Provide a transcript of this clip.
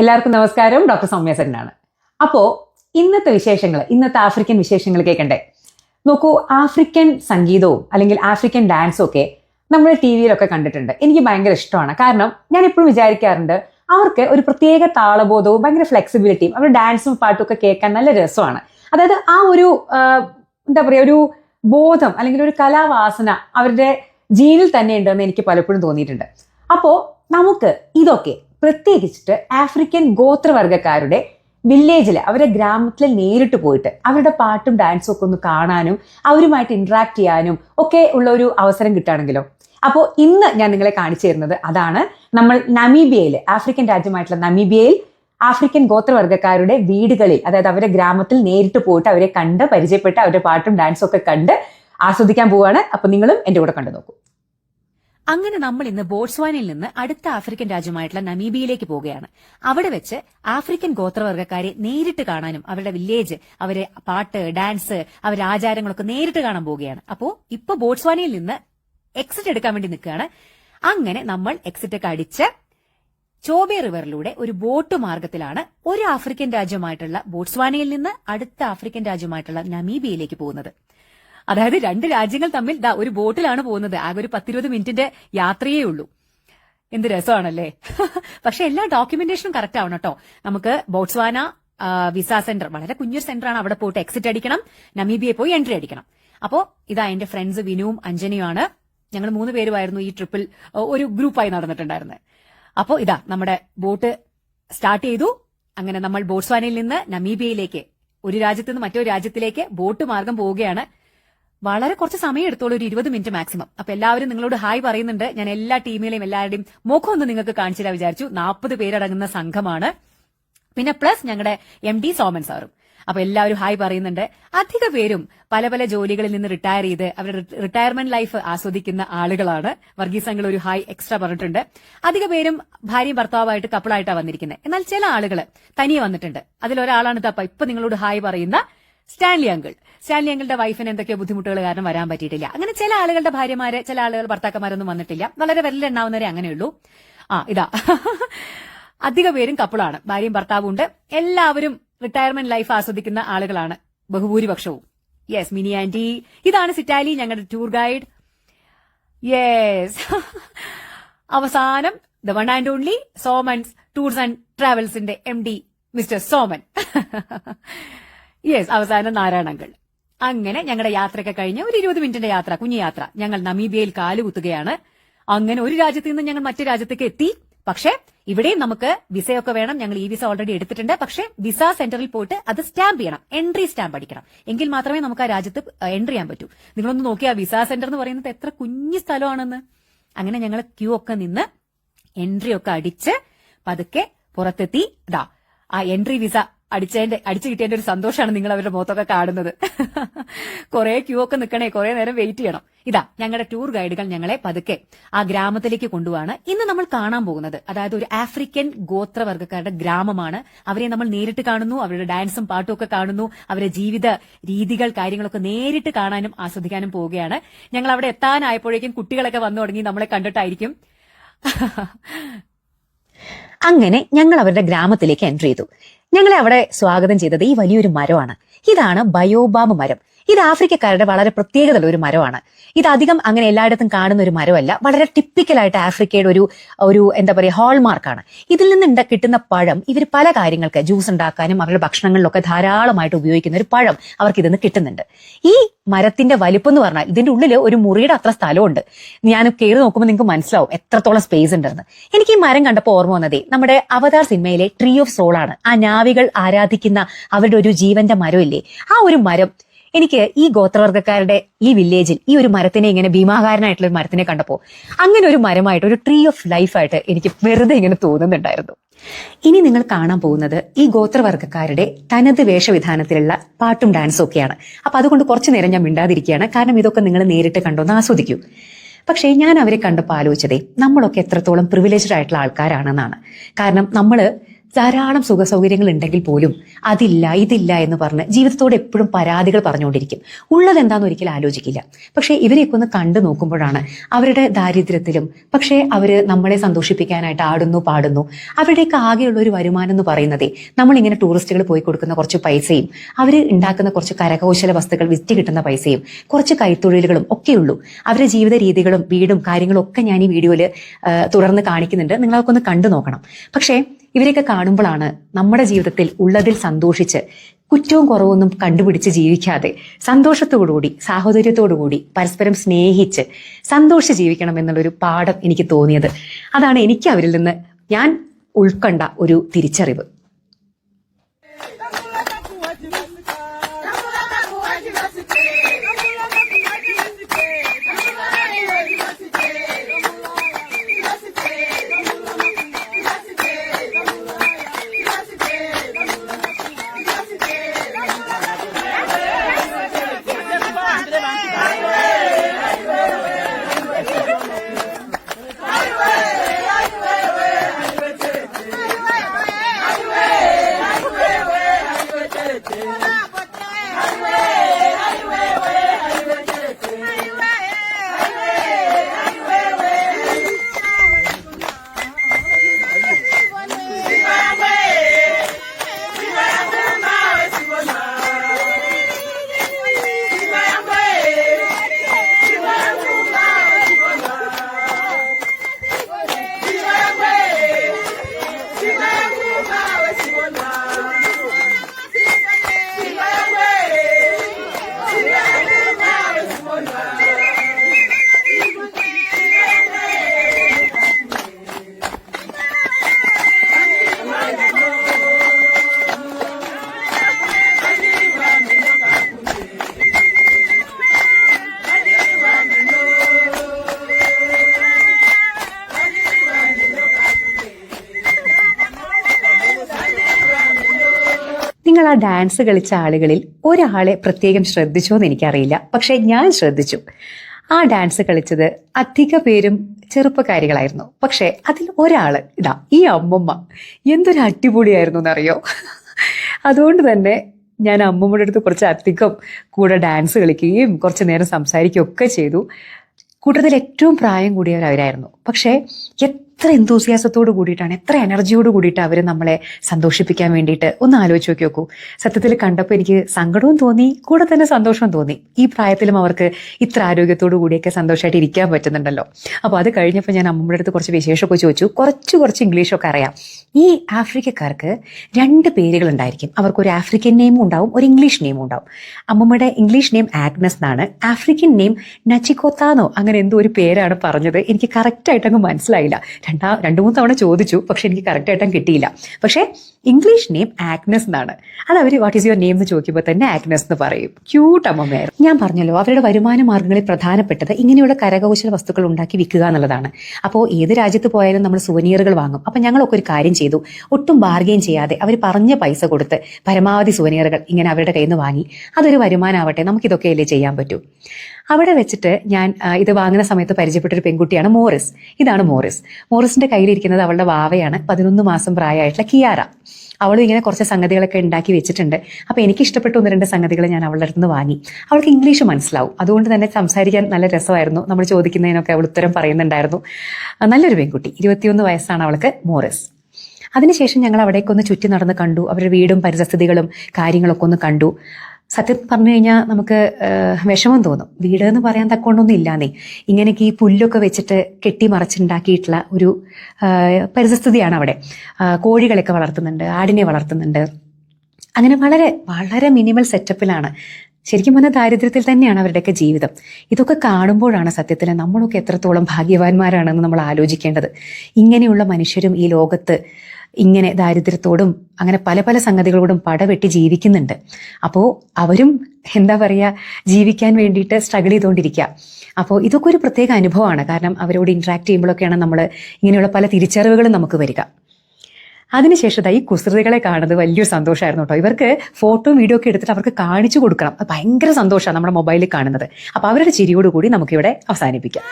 എല്ലാവർക്കും നമസ്കാരം. ഡോക്ടർ സൗമ്യ സെന്നാണ്. അപ്പോൾ ഇന്നത്തെ വിശേഷങ്ങൾ ഇന്നത്തെ ആഫ്രിക്കൻ വിശേഷങ്ങൾ കേൾക്കണ്ടേ? നോക്കൂ ആഫ്രിക്കൻ സംഗീതവും അല്ലെങ്കിൽ ആഫ്രിക്കൻ ഡാൻസും ഒക്കെ നമ്മൾ ടി വിയിലൊക്കെ കണ്ടിട്ടുണ്ട്. എനിക്ക് ഭയങ്കര ഇഷ്ടമാണ്. കാരണം ഞാൻ എപ്പോഴും വിചാരിക്കാറുണ്ട് അവർക്ക് ഒരു പ്രത്യേക താളബോധവും ഭയങ്കര ഫ്ലെക്സിബിലിറ്റിയും അവരുടെ ഡാൻസും പാട്ടും ഒക്കെ കേൾക്കാൻ നല്ല രസമാണ്. അതായത് ആ ഒരു എന്താ പറയുക ഒരു ബോധം അല്ലെങ്കിൽ ഒരു കലാവാസന അവരുടെ ജീനിൽ തന്നെ ഉണ്ടെന്ന് എനിക്ക് പലപ്പോഴും തോന്നിയിട്ടുണ്ട്. അപ്പോൾ നമുക്ക് ഇതൊക്കെ പ്രത്യേകിച്ചിട്ട് ആഫ്രിക്കൻ ഗോത്രവർഗക്കാരുടെ വില്ലേജിൽ അവരുടെ ഗ്രാമത്തിൽ നേരിട്ട് പോയിട്ട് അവരുടെ പാട്ടും ഡാൻസും ഒക്കെ ഒന്ന് കാണാനും അവരുമായിട്ട് ഇൻട്രാക്ട് ചെയ്യാനും ഒക്കെ ഉള്ള ഒരു അവസരം കിട്ടുകയാണെങ്കിലോ? അപ്പോൾ ഇന്ന് ഞാൻ നിങ്ങളെ കാണിച്ചു തരുന്നത് അതാണ് നമ്മൾ നമീബിയയിൽ ആഫ്രിക്കൻ രാജ്യമായിട്ടുള്ള നമീബിയയിൽ ആഫ്രിക്കൻ ഗോത്രവർഗക്കാരുടെ വീടുകളിൽ അതായത് അവരുടെ ഗ്രാമത്തിൽ നേരിട്ട് പോയിട്ട് അവരെ കണ്ട് പരിചയപ്പെട്ട് അവരുടെ പാട്ടും ഡാൻസും ഒക്കെ കണ്ട് ആസ്വദിക്കാൻ പോവുകയാണ്. അപ്പോൾ നിങ്ങളും എന്റെ കൂടെ കണ്ടു നോക്കൂ. അങ്ങനെ നമ്മൾ ഇന്ന് ബോട്സ്വാനിൽ നിന്ന് അടുത്ത ആഫ്രിക്കൻ രാജ്യമായിട്ടുള്ള നമീബിയയിലേക്ക് പോവുകയാണ്. അവിടെ വെച്ച് ആഫ്രിക്കൻ ഗോത്രവർഗക്കാരെ നേരിട്ട് കാണാനും അവരുടെ വില്ലേജ് അവരെ പാട്ട് ഡാൻസ് അവരുടെ ആചാരങ്ങളൊക്കെ നേരിട്ട് കാണാൻ പോവുകയാണ്. അപ്പോ ഇപ്പൊ ബോട്സ്വാനിൽ നിന്ന് എക്സിറ്റ് എടുക്കാൻ വേണ്ടി നിൽക്കുകയാണ്. അങ്ങനെ നമ്മൾ എക്സിറ്റ് ഒക്കെ അടിച്ച് ചോബെ റിവറിലൂടെ ഒരു ബോട്ട് മാർഗത്തിലാണ് ഒരു ആഫ്രിക്കൻ രാജ്യമായിട്ടുള്ള ബോട്സ്വാനയിൽ നിന്ന് അടുത്ത ആഫ്രിക്കൻ രാജ്യമായിട്ടുള്ള നമീബിയയിലേക്ക് പോകുന്നത്. അതായത് രണ്ട് രാജ്യങ്ങൾ തമ്മിൽ ദാ ഒരു ബോട്ടിലാണ് പോകുന്നത്. ആകെ ഒരു പത്തിരുപത് മിനിറ്റിന്റെ യാത്രയേ ഉള്ളൂ. എന്ത് രസമാണല്ലേ? പക്ഷെ എല്ലാ ഡോക്യുമെന്റേഷനും കറക്റ്റ് ആവണം കേട്ടോ. നമുക്ക് ബോട്സ്വാന വിസ സെന്റർ വളരെ കുഞ്ഞൊരു സെന്റർ ആണ് അവിടെ പോയിട്ട് എക്സിറ്റ് അടിക്കണം. നമീബിയെ പോയി എൻട്രി അടിക്കണം. അപ്പോ ഇതാ എന്റെ ഫ്രണ്ട്സ് വിനുവും അഞ്ജനിയുമാണ്. ഞങ്ങൾ മൂന്ന് പേരുമായിരുന്നു ഈ ട്രിപ്പിൽ ഒരു ഗ്രൂപ്പായി നടന്നിട്ടുണ്ടായിരുന്നത് അപ്പോ ഇതാ നമ്മുടെ ബോട്ട് സ്റ്റാർട്ട് ചെയ്തു. അങ്ങനെ നമ്മൾ ബോട്സ്വാനയിൽ നിന്ന് നമീബിയയിലേക്ക് ഒരു രാജ്യത്ത് നിന്ന് മറ്റൊരു രാജ്യത്തിലേക്ക് ബോട്ട് മാർഗം പോവുകയാണ്. വളരെ കുറച്ച് സമയം എടുത്തോളൂ ഒരു ഇരുപത് മിനിറ്റ് മാക്സിമം അപ്പൊ എല്ലാവരും നിങ്ങളോട് ഹായ് പറയുന്നുണ്ട്. ഞാൻ എല്ലാ ടീമിലെയും എല്ലാവരുടെയും മുഖം ഒന്ന് നിങ്ങൾക്ക് കാണിച്ചില്ല വിചാരിച്ചു. നാൽപ്പത് പേരടങ്ങുന്ന സംഘമാണ്. പിന്നെ പ്ലസ് ഞങ്ങളുടെ എം ഡി സോമൻ സാറും. അപ്പൊ എല്ലാവരും ഹായ് പറയുന്നുണ്ട്. അധിക പേരും പല പല ജോലികളിൽ നിന്ന് റിട്ടയർ ചെയ്ത് അവരുടെ റിട്ടയർമെന്റ് ലൈഫ് ആസ്വദിക്കുന്ന ആളുകളാണ്. വർഗീസ് അങ്കിൾ ഒരു ഹായ് എക്സ്ട്രാ പറഞ്ഞിട്ടുണ്ട്. അധിക പേരും ഭാര്യയും ഭർത്താവായിട്ട് കപ്പിളായിട്ടാണ് വന്നിരിക്കുന്നത് എന്നാൽ ചില ആളുകൾ തനിയെ വന്നിട്ടുണ്ട്. അതിലൊരാളാണ് തപ്പ. ഇപ്പൊ നിങ്ങളോട് ഹായ് പറയുന്ന സ്റ്റാൻലി അങ്കിൾ സ്റ്റാൻലി അങ്കിളുടെ വൈഫിന് എന്തൊക്കെയോ ബുദ്ധിമുട്ടുകൾ കാരണം വരാൻ പറ്റിയിട്ടില്ല. അങ്ങനെ ചില ആളുകളുടെ ഭാര്യമാരെ ചില ആളുകൾ ഭർത്താക്കന്മാരൊന്നും വന്നിട്ടില്ല. വളരെ വിരലെണ്ണാവുന്നവരെ അങ്ങനെയുള്ളൂ. ആ ഇതാ. അധിക പേരും കപ്പിളാണ് ഭാര്യയും ഭർത്താവും ഉണ്ട്. എല്ലാവരും റിട്ടയർമെന്റ് ലൈഫ് ആസ്വദിക്കുന്ന ആളുകളാണ്. ബഹുഭൂരിപക്ഷവും. Yes Mini aunty. ഇതാണ് സിറ്റാലി ഞങ്ങളുടെ ടൂർ ഗൈഡ് യെസ് അവസാനം the one and only Soman's tours and ട്രാവൽസിന്റെ M D mister Soman yes അവസാനം നാരായണങ്കൾ അങ്ങനെ ഞങ്ങളുടെ യാത്രയൊക്കെ കഴിഞ്ഞ് ഒരു ഇരുപത് മിനിറ്റിന്റെ യാത്ര കുഞ്ഞു യാത്ര. ഞങ്ങൾ നമീബിയയിൽ കാലുകുത്തുകയാണ് അങ്ങനെ ഒരു രാജ്യത്ത് നിന്ന് ഞങ്ങൾ മറ്റു രാജ്യത്തേക്ക് എത്തി. പക്ഷേ ഇവിടെയും നമുക്ക് വിസയൊക്കെ വേണം. ഞങ്ങൾ ഈ വിസ ഓൾറെഡി എടുത്തിട്ടുണ്ട്. പക്ഷേ വിസ സെന്ററിൽ പോയിട്ട് അത് സ്റ്റാമ്പ് ചെയ്യണം. എൻട്രി സ്റ്റാമ്പ് അടിക്കണം. എങ്കിൽ മാത്രമേ നമുക്ക് ആ രാജ്യത്ത് എൻട്രി ചെയ്യാൻ പറ്റൂ. നിങ്ങളൊന്ന് നോക്കിയാ വിസ സെന്റർ എന്ന് പറയുന്നത് എത്ര കുഞ്ഞു സ്ഥലമാണെന്ന്. അങ്ങനെ ഞങ്ങൾ ക്യൂ ഒക്കെ നിന്ന് എൻട്രി ഒക്കെ അടിച്ച് പതുക്കെ പുറത്തെത്തി. ഇതാ ആ എൻട്രി വിസ അടിച്ചതിന്റെ അടിച്ചു കിട്ടിയതിന്റെ ഒരു സന്തോഷമാണ് നിങ്ങൾ അവരുടെ മുഖത്തൊക്കെ കാണുന്നത്. കുറെ ക്യൂ ഒക്കെ നിൽക്കണേ കുറെ നേരം വെയിറ്റ് ചെയ്യണം. ഇതാ ഞങ്ങളുടെ ടൂർ ഗൈഡുകൾ ഞങ്ങളെ പതുക്കെ ആ ഗ്രാമത്തിലേക്ക് കൊണ്ടുപോവാണ്. ഇന്ന് നമ്മൾ കാണാൻ പോകുന്നത് അതായത് ഒരു ആഫ്രിക്കൻ ഗോത്രവർഗക്കാരുടെ ഗ്രാമമാണ്. അവരെ നമ്മൾ നേരിട്ട് കാണുന്നു അവരുടെ ഡാൻസും പാട്ടും ഒക്കെ കാണുന്നു അവരുടെ ജീവിത രീതികൾ കാര്യങ്ങളൊക്കെ നേരിട്ട് കാണാനും ആസ്വദിക്കാനും പോവുകയാണ്. ഞങ്ങൾ അവിടെ എത്താനായപ്പോഴേക്കും കുട്ടികളൊക്കെ വന്നു തുടങ്ങി നമ്മളെ കണ്ടിട്ടായിരിക്കും. അങ്ങനെ ഞങ്ങൾ അവരുടെ ഗ്രാമത്തിലേക്ക് എൻട്രി ചെയ്തു. ഞങ്ങളെ അവിടെ സ്വാഗതം ചെയ്തത് ഈ വലിയൊരു മരമാണ്. ഇതാണ് ബയോബാബ് മരം. ഇത് ആഫ്രിക്കക്കാരുടെ വളരെ പ്രത്യേകതയുള്ള ഒരു മരമാണ്. ഇത് അധികം അങ്ങനെ എല്ലായിടത്തും കാണുന്ന ഒരു മരമല്ല. വളരെ ടിപ്പിക്കലായിട്ട് ആഫ്രിക്കയുടെ ഒരു ഒരു എന്താ പറയുക ഹോൾമാർക്കാണ് ഇതിൽ നിന്ന് കിട്ടുന്ന പഴം ഇവർ പല കാര്യങ്ങൾക്ക് ജ്യൂസ് ഉണ്ടാക്കാനും അവരുടെ ഭക്ഷണങ്ങളിലൊക്കെ ധാരാളമായിട്ട് ഉപയോഗിക്കുന്ന ഒരു പഴം അവർക്ക് ഇതിന്ന് കിട്ടുന്നുണ്ട്. ഈ മരത്തിന്റെ വലിപ്പം എന്ന് പറഞ്ഞാൽ ഇതിന്റെ ഉള്ളിൽ ഒരു മുറിയുടെ അത്ര സ്ഥലമുണ്ട്. ഞാൻ കയറി നോക്കുമ്പോൾ നിങ്ങൾക്ക് മനസ്സിലാവും എത്രത്തോളം സ്പേസ് ഉണ്ടെന്ന്. എനിക്ക് ഈ മരം കണ്ടപ്പോൾ ഓർമ്മ വന്നതേ നമ്മുടെ അവതാർ സിനിമയിലെ ട്രീ ഓഫ് സോൾ ആണ്. ആ നാവികൾ ആരാധിക്കുന്ന അവരുടെ ഒരു ജീവന്റെ മരമില്ലേ? ആ ഒരു മരം എനിക്ക് ഈ ഗോത്രവർഗക്കാരുടെ ഈ വില്ലേജിൽ ഈ ഒരു മരത്തിനെ ഇങ്ങനെ ഭീമാകാരനായിട്ടുള്ള ഒരു മരത്തിനെ കണ്ടപ്പോൾ അങ്ങനെ ഒരു മരമായിട്ട് ഒരു ട്രീ ഓഫ് ലൈഫായിട്ട് എനിക്ക് വെറുതെ ഇങ്ങനെ തോന്നുന്നുണ്ടായിരുന്നു. ഇനി നിങ്ങൾ കാണാൻ പോകുന്നത് ഈ ഗോത്രവർഗക്കാരുടെ തനത് വേഷവിധാനത്തിലുള്ള പാട്ടും ഡാൻസും ഒക്കെയാണ്. അപ്പൊ അതുകൊണ്ട് കുറച്ചു നേരം ഞാൻ മിണ്ടാതിരിക്കുകയാണ്. കാരണം ഇതൊക്കെ നിങ്ങൾ നേരിട്ട് കണ്ടൊന്ന് ആസ്വദിക്കൂ. പക്ഷേ ഞാൻ അവരെ കണ്ടപ്പോൾ ആലോചിച്ചതേ നമ്മളൊക്കെ എത്രത്തോളം പ്രിവിലേജ്ഡ് ആയിട്ടുള്ള ആൾക്കാരാണെന്നാണ്. കാരണം നമ്മൾ ധാരാളം സുഖ സൗകര്യങ്ങൾ ഉണ്ടെങ്കിൽ പോലും അതില്ല ഇതില്ല എന്ന് പറഞ്ഞ് ജീവിതത്തോട് എപ്പോഴും പരാതികൾ പറഞ്ഞുകൊണ്ടിരിക്കും. ഉള്ളത് എന്താണെന്ന് ഒരിക്കലും ആലോചിക്കില്ല. പക്ഷേ ഇവരെയൊക്കെ ഒന്ന് കണ്ടു നോക്കുമ്പോഴാണ് അവരുടെ ദാരിദ്ര്യത്തിലും പക്ഷേ അവർ നമ്മളെ സന്തോഷിപ്പിക്കാനായിട്ട് ആടുന്നു പാടുന്നു. അവരുടെയൊക്കെ ആകെയുള്ള ഒരു വരുമാനം എന്ന് പറയുന്നതേ നമ്മളിങ്ങനെ ടൂറിസ്റ്റുകൾ പോയി കൊടുക്കുന്ന കുറച്ച് പൈസയും അവർ ഉണ്ടാക്കുന്ന കുറച്ച് കരകൗശല വസ്തുക്കൾ വിറ്റ് കിട്ടുന്ന പൈസയും കുറച്ച് കൈത്തൊഴിലുകളും ഒക്കെയുള്ളൂ. അവരുടെ ജീവിത രീതികളും വീടും കാര്യങ്ങളും ഒക്കെ ഞാൻ ഈ വീഡിയോയിൽ തുടർന്ന് കാണിക്കുന്നുണ്ട്. നിങ്ങൾ ഒന്ന് കണ്ടു നോക്കണം. പക്ഷേ ഇവരെയൊക്കെ കാണുമ്പോഴാണ് നമ്മുടെ ജീവിതത്തിൽ ഉള്ളതിൽ സന്തോഷിച്ച് കുറ്റവും കുറവൊന്നും കണ്ടുപിടിച്ച് ജീവിക്കാതെ സന്തോഷത്തോടുകൂടി സാഹോദര്യത്തോടുകൂടി പരസ്പരം സ്നേഹിച്ച് സന്തോഷിച്ച് ജീവിക്കണം എന്നുള്ളൊരു പാഠം എനിക്ക് തോന്നിയത്. അതാണ് എനിക്ക് അവരിൽ നിന്ന് ഞാൻ ഉൾക്കൊണ്ട ഒരു തിരിച്ചറിവ്. ഡാൻസ് കളിച്ച ആളുകളിൽ ഒരാളെ പ്രത്യേകം ശ്രദ്ധിച്ചോ എന്ന് എനിക്കറിയില്ല. പക്ഷെ ഞാൻ ശ്രദ്ധിച്ചു. ആ ഡാൻസ് കളിച്ചത് അധിക പേരും ചെറുപ്പക്കാരികളായിരുന്നു. പക്ഷെ അതിൽ ഒരാൾ ഇതാ ഈ അമ്മമ്മ. എന്തൊരു അടിപൊളിയായിരുന്നു എന്നറിയോ അതുകൊണ്ട് തന്നെ ഞാൻ അമ്മമ്മയുടെ അടുത്ത് കുറച്ച് അധികം കൂടെ ഡാൻസ് കളിക്കുകയും കുറച്ച് നേരം സംസാരിക്കുകയും ഒക്കെ ചെയ്തു. കൂട്ടത്തിൽ ഏറ്റവും പ്രായം കൂടിയവർ അവരായിരുന്നു പക്ഷേ എത്ര എന്തൂസിയാസത്തോട് കൂടിയിട്ടാണ് എത്ര എനർജിയോട് കൂടിയിട്ട് അവർ നമ്മളെ സന്തോഷിപ്പിക്കാൻ വേണ്ടിയിട്ട്? ഒന്ന് ആലോചിച്ച് നോക്കി നോക്കൂ. സത്യത്തിൽ കണ്ടപ്പോൾ എനിക്ക് സങ്കടവും തോന്നി കൂടെ തന്നെ സന്തോഷവും തോന്നി. ഈ പ്രായത്തിലും അവർക്ക് ഇത്ര ആരോഗ്യത്തോടു കൂടിയൊക്കെ സന്തോഷമായിട്ട് ഇരിക്കാൻ പറ്റുന്നുണ്ടല്ലോ. അപ്പോൾ അത് കഴിഞ്ഞപ്പോൾ ഞാൻ അമ്മയുടെ അടുത്ത് കുറച്ച് വിശേഷമൊക്കെ ചോദിച്ചു. കുറച്ച് കുറച്ച് ഇംഗ്ലീഷൊക്കെ അറിയാം. ഈ ആഫ്രിക്കക്കാർക്ക് രണ്ട് പേരുകൾ ഉണ്ടായിരിക്കും. അവർക്ക് ഒരു ആഫ്രിക്കൻ നെയിമും ഉണ്ടാവും ഒരു ഇംഗ്ലീഷ് നെയിമും ഉണ്ടാവും. അമ്മമ്മയുടെ ഇംഗ്ലീഷ് നെയിം ആഗ്നസ് എന്നാണ്. ആഫ്രിക്കൻ നെയിം നച്ചിക്കോത്താന്നോ അങ്ങനെ എന്തോ ഒരു പേരാണ് പറഞ്ഞത്. എനിക്ക് കറക്റ്റായിട്ട് അങ്ങ് മനസ്സിലായില്ല. രണ്ടാ രണ്ടു മൂന്ന് തവണ ചോദിച്ചു. പക്ഷെ എനിക്ക് കറക്റ്റ് ആയിട്ടും കിട്ടിയില്ല. പക്ഷേ ഇംഗ്ലീഷ് നെയിം ആഗ്നസ് എന്നാണ്. അത് അവർ വാട്ട് ഈസ് യുവർ നെയിം എന്ന് ചോദിക്കുമ്പോൾ തന്നെ ആഗ്നസ് എന്ന് പറയും. ക്യൂട്ട് അമ്മമ്മയായിരുന്നു ഞാൻ പറഞ്ഞല്ലോ അവരുടെ വരുമാന മാർഗങ്ങളിൽ പ്രധാനപ്പെട്ടത് ഇങ്ങനെയുള്ള കരകൗശല വസ്തുക്കൾ ഉണ്ടാക്കി വിൽക്കുക എന്നുള്ളതാണ്. അപ്പോൾ ഏത് രാജ്യത്ത് പോയാലും നമ്മൾ സുവനീറുകൾ വാങ്ങും. അപ്പം ഞങ്ങളൊക്കെ ഒരു കാര്യം ചെയ്തു. ഒട്ടും ബാർഗെയിൻ ചെയ്യാതെ അവർ പറഞ്ഞ പൈസ കൊടുത്ത് പരമാവധി സുവനീറുകൾ ഇങ്ങനെ അവരുടെ കയ്യിൽ നിന്ന് വാങ്ങി. അതൊരു വരുമാനമാവട്ടെ നമുക്കിതൊക്കെയല്ലേ ചെയ്യാൻ പറ്റൂ. അവിടെ വെച്ചിട്ട് ഞാൻ ഇത് വാങ്ങുന്ന സമയത്ത് പരിചയപ്പെട്ട ഒരു പെൺകുട്ടിയാണ് മോറിസ്. ഇതാണ് മോറിസ്. മോറിസിന്റെ കയ്യിലിരിക്കുന്നത് അവളുടെ വാവയാണ്. പതിനൊന്ന് മാസം പ്രായമായിട്ടുള്ള കിയാര. അവളും ഇങ്ങനെ കുറച്ച് സംഗതികളൊക്കെ ഉണ്ടാക്കി വെച്ചിട്ടുണ്ട്. അപ്പോൾ എനിക്ക് ഇഷ്ടപ്പെട്ട ഒന്ന് രണ്ട് സംഗതികൾ ഞാൻ അവളുടെ അടുത്ത് വാങ്ങി. അവൾക്ക് ഇംഗ്ലീഷ് മനസ്സിലാവും. അതുകൊണ്ട് തന്നെ സംസാരിക്കാൻ നല്ല രസമായിരുന്നു. നമ്മൾ ചോദിക്കുന്നതിനൊക്കെ അവൾ ഉത്തരം പറയുന്നുണ്ടായിരുന്നു. നല്ലൊരു പെൺകുട്ടി. ഇരുപത്തിയൊന്ന് വയസ്സാണ് അവൾക്ക് മോറിസ്. അതിനുശേഷം ഞങ്ങൾ അവിടേക്കൊന്ന് ചുറ്റി നടന്ന് കണ്ടു. അവരുടെ വീടും പരിസ്ഥിതികളും കാര്യങ്ങളൊക്കെ ഒന്ന് കണ്ടു. സത്യം പറഞ്ഞു കഴിഞ്ഞാൽ നമുക്ക് വിഷമം തോന്നും. വീട് എന്ന് പറയാൻ തക്കൊണ്ടൊന്നും ഇല്ലാന്നേ. ഇങ്ങനെയൊക്കെ ഈ പുല്ലൊക്കെ വെച്ചിട്ട് കെട്ടി മറച്ചുണ്ടാക്കിയിട്ടുള്ള ഒരു പരിസ്ഥിതിയാണ് അവിടെ. കോഴികളൊക്കെ വളർത്തുന്നുണ്ട് ആടിനെ വളർത്തുന്നുണ്ട്. അങ്ങനെ വളരെ വളരെ മിനിമൽ സെറ്റപ്പിലാണ് ശരിക്കും പറഞ്ഞാൽ ദാരിദ്ര്യത്തിൽ തന്നെയാണ് അവരുടെയൊക്കെ ജീവിതം. ഇതൊക്കെ കാണുമ്പോഴാണ് സത്യത്തിൽ നമ്മളൊക്കെ എത്രത്തോളം ഭാഗ്യവാന്മാരാണെന്ന് നമ്മൾ ആലോചിക്കേണ്ടത്. ഇങ്ങനെയുള്ള മനുഷ്യരും ഈ ലോകത്ത് ഇങ്ങനെ ദാരിദ്ര്യത്തോടും അങ്ങനെ പല പല സംഗതികളോടും പടവെട്ടി ജീവിക്കുന്നുണ്ട്. അപ്പോൾ അവരും എന്താ പറയുക ജീവിക്കാൻ വേണ്ടിയിട്ട് സ്ട്രഗിൾ ചെയ്തുകൊണ്ടിരിക്കുക അപ്പോൾ ഇതൊക്കെ ഒരു പ്രത്യേക അനുഭവമാണ്. കാരണം അവരോട് ഇൻട്രാക്ട് ചെയ്യുമ്പോഴൊക്കെയാണ് നമ്മൾ ഇങ്ങനെയുള്ള പല തിരിച്ചറിവുകളും നമുക്ക് വരിക. അതിനുശേഷം ഈ കുസൃതികളെ കാണുന്നത് വലിയൊരു സന്തോഷമായിരുന്നു കേട്ടോ. ഇവർക്ക് ഫോട്ടോ വീഡിയോ ഒക്കെ എടുത്തിട്ട് അവർക്ക് കാണിച്ചു കൊടുക്കണം. ഭയങ്കര സന്തോഷമാണ് നമ്മുടെ മൊബൈലിൽ കാണുന്നത്. അപ്പോൾ അവരുടെ ചിരിയോടുകൂടി നമുക്കിവിടെ അവസാനിപ്പിക്കാം.